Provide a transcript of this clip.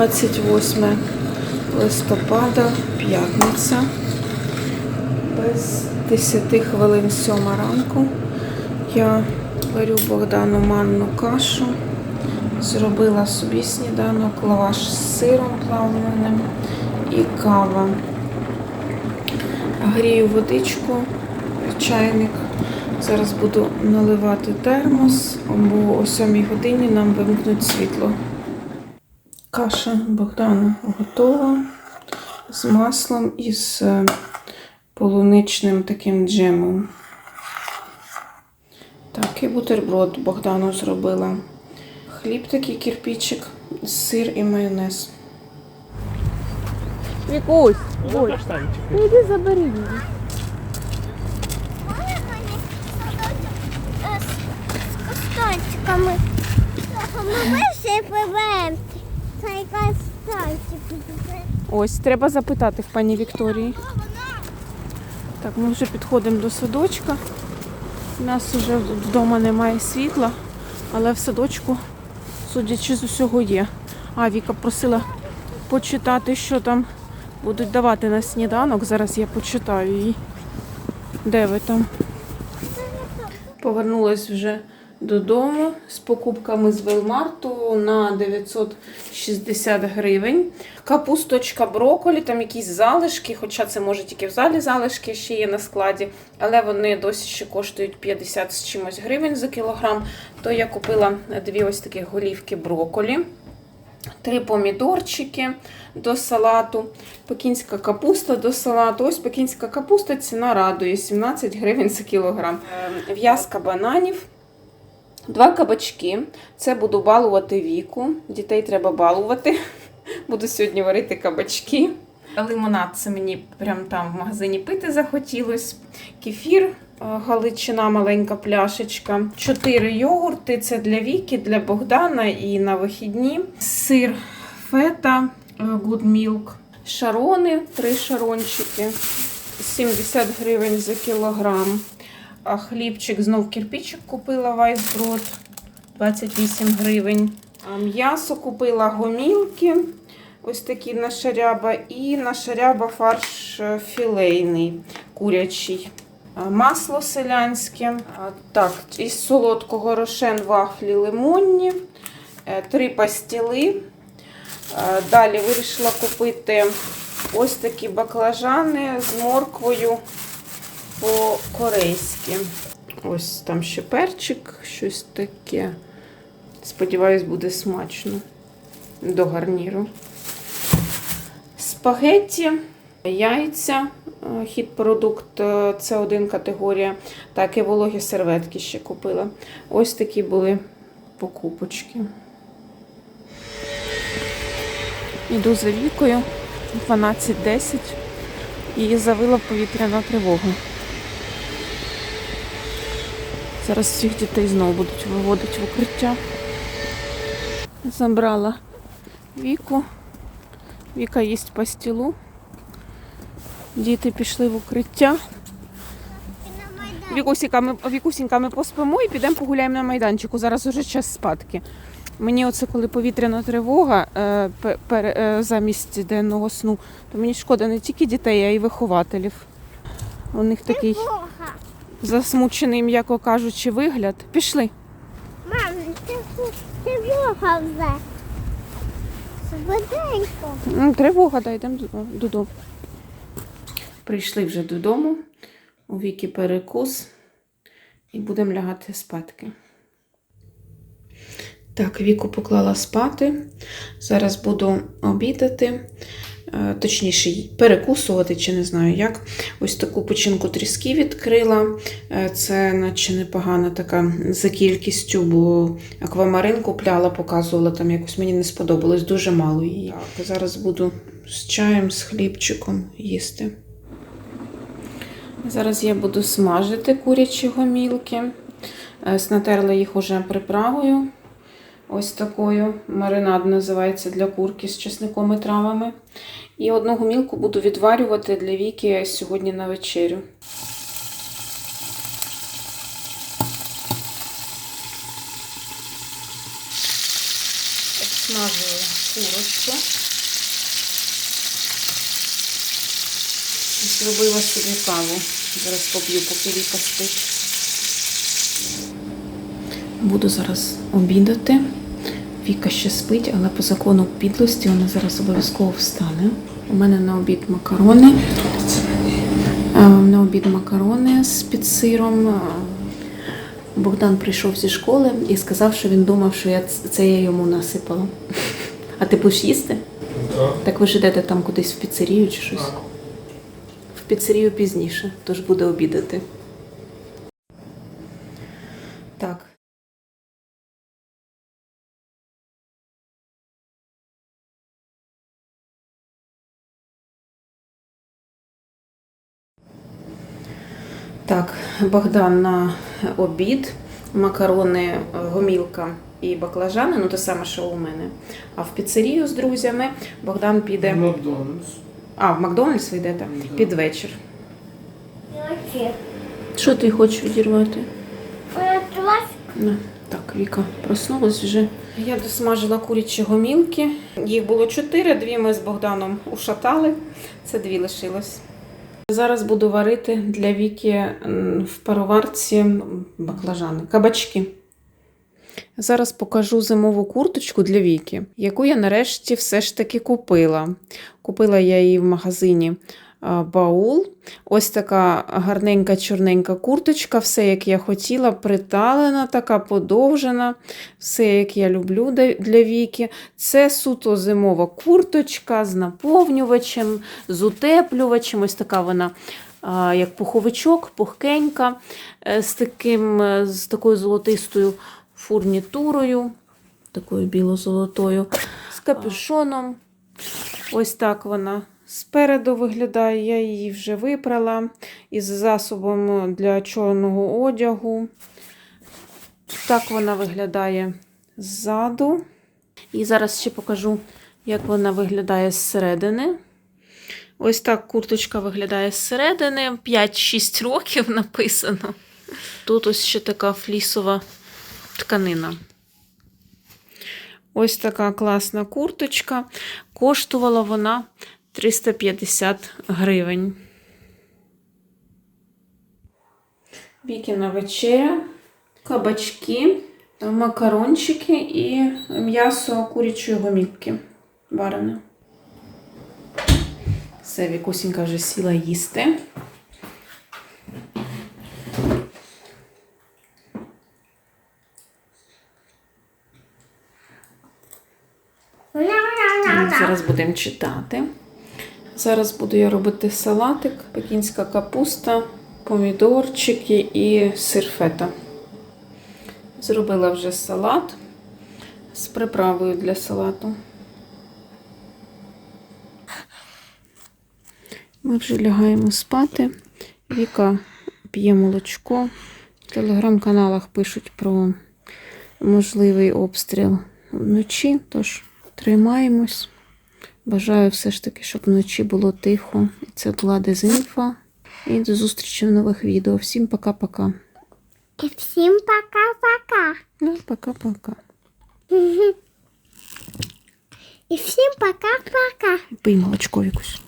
28 листопада, п'ятниця. Без 10 хвилин 7 ранку. Я варю Богдану манну кашу. Зробила собі сніданок, лаваш з сиром плавленим і кава. Грію водичку, чайник. Зараз буду наливати термос, бо о 7 годині нам вимкнуть світло. Каша Богдана готова з маслом і з е, полуничним таким джемом. Так, і бутерброд Богдану зробила. Хліб такий кирпичик, сир і майонез. Вікусь, ой, ти йди забери її. з кастанчиками. Ми кастанчик. Ось, треба запитати в пані Вікторії. Так, ми вже підходимо до садочка. У нас вже вдома немає світла, але в садочку, судячи з усього, є. А Віка просила почитати, що там будуть давати на сніданок. Зараз я почитаю її. Де ви там? Повернулась вже додому з покупками з Велмарту на 960 гривень. Капусточка броколі, там якісь залишки, хоча це може тільки в залі залишки ще є на складі, але вони досі ще коштують 50 з чимось гривень за кілограм. То я купила дві ось таких голівки броколі. Три помідорчики до салату, пекінська капуста до салату. Ось пекінська капуста ціна радує 17 гривень за кілограм. Е, В'язка бананів, два кабачки. Це буду балувати віку. Дітей треба балувати. Буду сьогодні варити кабачки. Лимонад це мені прям там в магазині пити захотілось. Кефір, е, галичина, маленька пляшечка. Чотири йогурти. Це для Віки, для Богдана і на вихідні. Сир фета, е, good milk. Шарони, три шарончики. 70 гривень за кілограм. А хлібчик знов кирпичик купила Вайсброд 28 гривень. М'ясо купила гомілки. Ось такі нашаряба. І нашаряба фарш е, філейний, курячий. Масло селянське. Так, із солодкого рошен вафлі лимонні. Е, Три пастіли. Е, Далі вирішила купити ось такі баклажани з морквою по-корейськи. Ось там ще перчик, щось таке. Сподіваюсь, буде смачно до гарніру. Спагетті, яйця, е, хіт-продукт е, це один категорія. Так, і вологі серветки ще купила. Ось такі були покупочки. Іду за вікою 12.10 і завила повітряна тривога. Зараз всіх дітей знову будуть виводити в укриття. Забрала віку. Віка їсть пастілу. Діти пішли в укриття. Вікусінька, ми, Вікусінька, ми поспимо і підемо погуляємо на майданчику. Зараз уже час спадки. Мені оце коли повітряна тривога е, пе- пере- е, замість денного сну, то мені шкода не тільки дітей, а й вихователів. У них такий. Засмучений, м'яко кажучи, вигляд. Пішли. Мам, це, це Бога вже. Швиденько. Ну, Тривога, да, йдемо додому. Прийшли вже додому. У віки перекус. І будемо лягати спадки. Так, віку поклала спати. Зараз буду обідати. Е, Точніше, перекусувати, чи не знаю як. Ось таку печінку тріски відкрила. Е, Це наче непогана така за кількістю, бо аквамарин купляла, показувала там якось мені не сподобалось, дуже мало її. Так, зараз буду з чаєм, з хлібчиком їсти. Зараз я буду смажити курячі гомілки. Е, Натерла їх уже приправою. Ось такою. Маринад називається для курки з чесником і травами. І одну гомілку буду відварювати для Віки сьогодні на вечерю. Обсмажую курочку. Зробила собі каву. Зараз поп'ю, поки Віка спить. Буду зараз обідати. Віка ще спить, але по закону підлості вона зараз обов'язково встане. У мене на обід макарони. Е, На обід макарони з під сиром. Е, Богдан прийшов зі школи і сказав, що він думав, що я це я йому насипала. А ти будеш їсти? Так. Так ви ж йдете там кудись в піцерію чи щось? В піцерію пізніше, тож буде обідати. Так, Богдан на обід, макарони, е, гомілка і баклажани, ну те саме, що у мене. А в піцерію з друзями Богдан піде. В Макдональдс. А, в Макдональдс ви йдете Да. під вечір. Що ти хочеш відірвати? Працювати. На, так, Віка проснулась вже. Я досмажила курячі гомілки. Їх було чотири, дві ми з Богданом ушатали. Це дві лишилось. Зараз буду варити для Віки в пароварці баклажани, кабачки. Зараз покажу зимову курточку для Віки, яку я нарешті все ж таки купила. Купила я її в магазині Баул. Ось така гарненька чорненька курточка, все як я хотіла, приталена, така подовжена, все як я люблю для- Віки. Це суто зимова курточка з наповнювачем, з утеплювачем. Ось така вона. Як пуховичок, пухкенька, е, з, таким, е, з такою золотистою фурнітурою, такою біло-золотою, з капюшоном. Ось так вона спереду виглядає. Я її вже випрала із засобом для чорного одягу. Так вона виглядає ззаду. І зараз ще покажу, як вона виглядає зсередини. Ось так курточка виглядає зсередини. 5-6 років написано. Тут ось ще така флісова тканина. Ось така класна курточка. Коштувала вона 350 гривень. Вікіна вечеря, кабачки, макарончики і м'ясо курячої гомілки варене. Все, Вікусінька вже сіла їсти. Зараз будемо читати. Зараз буду я робити салатик, пекінська капуста, помідорчики і сир фета. Зробила вже салат з приправою для салату. Ми вже лягаємо спати. Віка п'є молочко. В телеграм-каналах пишуть про можливий обстріл вночі, тож тримаємось. Бажаю все ж таки, щоб вночі було тихо. І це була дезінфа. І до зустрічі в нових відео. Всім пока-пока. І всім пока-пока. Ну, пока-пока. І всім пока-пока. Пий молочко якусь.